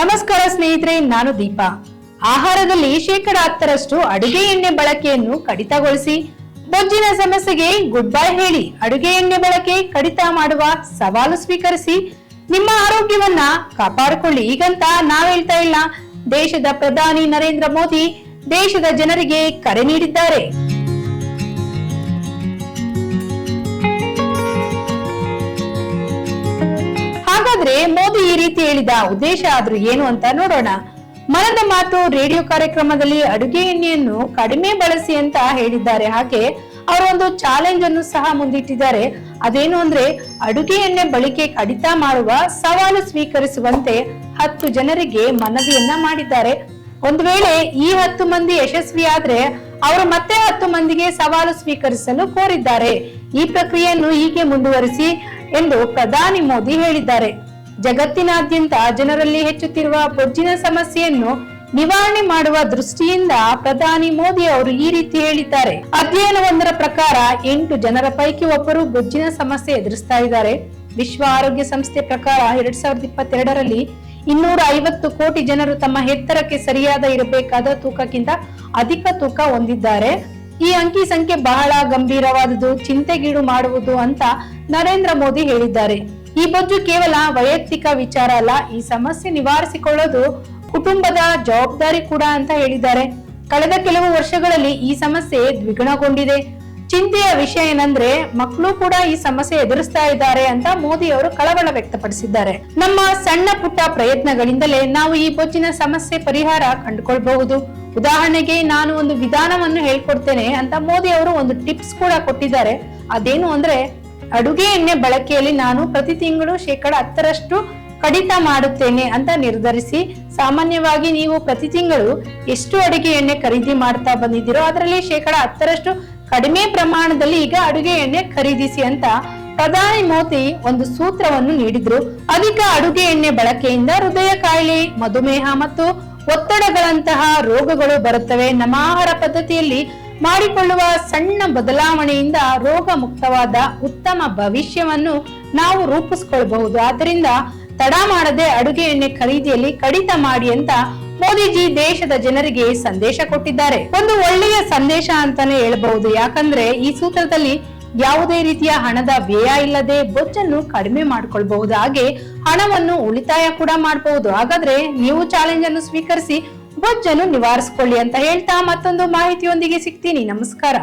ನಮಸ್ಕಾರ ಸ್ನೇಹಿತರೆ, ನಾನು ದೀಪಾ. ಆಹಾರದಲ್ಲಿ ಶೇಕಡ ಹತ್ತರಷ್ಟು ಅಡುಗೆ ಎಣ್ಣೆ ಬಳಕೆಯನ್ನು ಕಡಿತಗೊಳಿಸಿ, ಬೊಜ್ಜಿನ ಸಮಸ್ಯೆಗೆ ಗುಡ್ ಬೈ ಹೇಳಿ ಅಡುಗೆ ಎಣ್ಣೆ ಬಳಕೆ ಕಡಿತ ಮಾಡುವ ಸವಾಲು ಸ್ವೀಕರಿಸಿ, ನಿಮ್ಮ ಆರೋಗ್ಯವನ್ನ ಕಾಪಾಡಿಕೊಳ್ಳಿ. ಈಗಂತ ನಾವ್ ಹೇಳ್ತಾ ಇಲ್ಲ, ದೇಶದ ಪ್ರಧಾನಿ ನರೇಂದ್ರ ಮೋದಿ ದೇಶದ ಜನರಿಗೆ ಕರೆ ನೀಡಿದ್ದಾರೆ. ಹಾಗಾದ್ರೆ ಮೋದಿ ಈ ರೀತಿ ಹೇಳಿದ ಉದ್ದೇಶ ಆದ್ರೂ ಏನು ಅಂತ ನೋಡೋಣ. ಮನದ ಮಾತು ರೇಡಿಯೋ ಕಾರ್ಯಕ್ರಮದಲ್ಲಿ ಅಡುಗೆ ಎಣ್ಣೆಯನ್ನು ಕಡಿಮೆ ಬಳಸಿ ಅಂತ ಹೇಳಿದ್ದಾರೆ. ಹಾಗೆ ಅವರೊಂದು ಚಾಲೆಂಜ್ ಅನ್ನು ಸಹ ಮುಂದಿಟ್ಟಿದ್ದಾರೆ. ಅದೇನು ಅಂದ್ರೆ ಅಡುಗೆ ಎಣ್ಣೆ ಬಳಕೆ ಕಡಿತ ಮಾಡುವ ಸವಾಲು ಸ್ವೀಕರಿಸುವಂತೆ ಹತ್ತು ಜನರಿಗೆ ಮನವಿಯನ್ನ ಮಾಡಿದ್ದಾರೆ. ಒಂದು ವೇಳೆ ಈ ಹತ್ತು ಮಂದಿ ಯಶಸ್ವಿಯಾದ್ರೆ ಅವರು ಮತ್ತೆ ಹತ್ತು ಮಂದಿಗೆ ಸವಾಲು ಸ್ವೀಕರಿಸಲು ಕೋರಿದ್ದಾರೆ. ಈ ಪ್ರಕ್ರಿಯೆಯನ್ನು ಹೀಗೆ ಮುಂದುವರಿಸಿ ಎಂದು ಪ್ರಧಾನಿ ಮೋದಿ ಹೇಳಿದ್ದಾರೆ. ಜಗತ್ತಿನಾದ್ಯಂತ ಜನರಲ್ಲಿ ಹೆಚ್ಚುತ್ತಿರುವ ಬೊಜ್ಜಿನ ಸಮಸ್ಯೆಯನ್ನು ನಿವಾರಣೆ ಮಾಡುವ ದೃಷ್ಟಿಯಿಂದ ಪ್ರಧಾನಿ ಮೋದಿ ಅವರು ಈ ರೀತಿ ಹೇಳಿದ್ದಾರೆ. ಅಧ್ಯಯನವೊಂದರ ಪ್ರಕಾರ ಎಂಟು ಜನರ ಪೈಕಿ ಒಬ್ಬರು ಬೊಜ್ಜಿನ ಸಮಸ್ಯೆ ಎದುರಿಸ್ತಾ ಇದ್ದಾರೆ. ವಿಶ್ವ ಆರೋಗ್ಯ ಸಂಸ್ಥೆ ಪ್ರಕಾರ ಎರಡ್ ಸಾವಿರದ ಇಪ್ಪತ್ತೆರಡರಲ್ಲಿ ಇನ್ನೂರ ಐವತ್ತು ಕೋಟಿ ಜನರು ತಮ್ಮ ಎತ್ತರಕ್ಕೆ ಸರಿಯಾದ ಇರಬೇಕಾದ ತೂಕಕ್ಕಿಂತ ಅಧಿಕ ತೂಕ ಹೊಂದಿದ್ದಾರೆ. ಈ ಅಂಕಿ ಸಂಖ್ಯೆ ಬಹಳ ಗಂಭೀರವಾದುದು, ಚಿಂತೆಗೀಡು ಮಾಡುವುದು ಅಂತ ನರೇಂದ್ರ ಮೋದಿ ಹೇಳಿದ್ದಾರೆ. ಈ ಬೊಜ್ಜು ಕೇವಲ ವೈಯಕ್ತಿಕ ವಿಚಾರ ಅಲ್ಲ, ಈ ಸಮಸ್ಯೆ ನಿವಾರಿಸಿಕೊಳ್ಳೋದು ಕುಟುಂಬದ ಜವಾಬ್ದಾರಿ ಕೂಡ ಅಂತ ಹೇಳಿದ್ದಾರೆ. ಕಳೆದ ಕೆಲವು ವರ್ಷಗಳಲ್ಲಿ ಈ ಸಮಸ್ಯೆ ದ್ವಿಗುಣಗೊಂಡಿದೆ. ಚಿಂತೆಯ ವಿಷಯ ಏನಂದ್ರೆ, ಮಕ್ಕಳು ಕೂಡ ಈ ಸಮಸ್ಯೆ ಎದುರಿಸ್ತಾ ಇದ್ದಾರೆ ಅಂತ ಮೋದಿ ಅವರು ಕಳವಳ ವ್ಯಕ್ತಪಡಿಸಿದ್ದಾರೆ. ನಮ್ಮ ಸಣ್ಣ ಪುಟ್ಟ ಪ್ರಯತ್ನಗಳಿಂದಲೇ ನಾವು ಈ ಬೊಜ್ಜಿನ ಸಮಸ್ಯೆ ಪರಿಹಾರ ಕಂಡುಕೊಳ್ಬಹುದು. ಉದಾಹರಣೆಗೆ, ನಾನು ಒಂದು ವಿಧಾನವನ್ನು ಹೇಳ್ಕೊಡ್ತೇನೆ ಅಂತ ಮೋದಿ ಅವರು ಒಂದು ಟಿಪ್ಸ್ ಕೂಡ ಕೊಟ್ಟಿದ್ದಾರೆ. ಅದೇನು ಅಂದ್ರೆ ಅಡುಗೆ ಎಣ್ಣೆ ಬಳಕೆಯಲ್ಲಿ ನಾನು ಪ್ರತಿ ತಿಂಗಳು ಶೇಕಡ ಹತ್ತರಷ್ಟು ಕಡಿತ ಮಾಡುತ್ತೇನೆ ಅಂತ ನಿರ್ಧರಿಸಿ, ಸಾಮಾನ್ಯವಾಗಿ ನೀವು ಪ್ರತಿ ತಿಂಗಳು ಎಷ್ಟು ಅಡುಗೆ ಎಣ್ಣೆ ಖರೀದಿ ಮಾಡ್ತಾ ಬಂದಿದ್ದೀರೋ ಅದರಲ್ಲಿ ಶೇಕಡ ಹತ್ತರಷ್ಟು ಕಡಿಮೆ ಪ್ರಮಾಣದಲ್ಲಿ ಈಗ ಅಡುಗೆ ಎಣ್ಣೆ ಖರೀದಿಸಿ ಅಂತ ಪ್ರಧಾನಿ ಮೋದಿ ಒಂದು ಸೂತ್ರವನ್ನು ನೀಡಿದ್ರು. ಅಧಿಕ ಅಡುಗೆ ಎಣ್ಣೆ ಬಳಕೆಯಿಂದ ಹೃದಯ ಕಾಯಿಲೆ, ಮಧುಮೇಹ ಮತ್ತು ಒತ್ತಡಗಳಂತಹ ರೋಗಗಳು ಬರುತ್ತವೆ. ನಮ್ಮ ಆಹಾರ ಪದ್ಧತಿಯಲ್ಲಿ ಮಾಡಿಕೊಳ್ಳುವ ಸಣ್ಣ ಬದಲಾವಣೆಯಿಂದ ರೋಗ ಮುಕ್ತವಾದ ಉತ್ತಮ ಭವಿಷ್ಯವನ್ನು ನಾವು ರೂಪಿಸ್ಕೊಳ್ಬಹುದು. ಆದ್ದರಿಂದ ತಡ ಮಾಡದೆ ಅಡುಗೆ ಎಣ್ಣೆ ಖರೀದಿಯಲ್ಲಿ ಕಡಿತ ಮಾಡಿ ಅಂತ ಮೋದಿಜಿ ದೇಶದ ಜನರಿಗೆ ಸಂದೇಶ ಕೊಟ್ಟಿದ್ದಾರೆ. ಒಂದು ಒಳ್ಳೆಯ ಸಂದೇಶ ಅಂತಾನೆ ಹೇಳಬಹುದು. ಯಾಕಂದ್ರೆ ಈ ಸೂತ್ರದಲ್ಲಿ ಯಾವುದೇ ರೀತಿಯ ಹಣದ ವ್ಯಯ ಇಲ್ಲದೆ ಬೊಚ್ಚನ್ನು ಕಡಿಮೆ ಮಾಡ್ಕೊಳ್ಬಹುದು. ಹಾಗೆ ಹಣವನ್ನು ಉಳಿತಾಯ ಕೂಡ ಮಾಡಬಹುದು. ಹಾಗಾದ್ರೆ ನೀವು ಚಾಲೆಂಜ್ ಅನ್ನು ಸ್ವೀಕರಿಸಿ ಬೊಜ್ಜನ್ನು ನಿವಾರಿಸಿಕೊಳ್ಳಿ ಅಂತ ಹೇಳ್ತಾ ಮತ್ತೊಂದು ಮಾಹಿತಿಯೊಂದಿಗೆ ಸಿಗ್ತೀನಿ. ನಮಸ್ಕಾರ.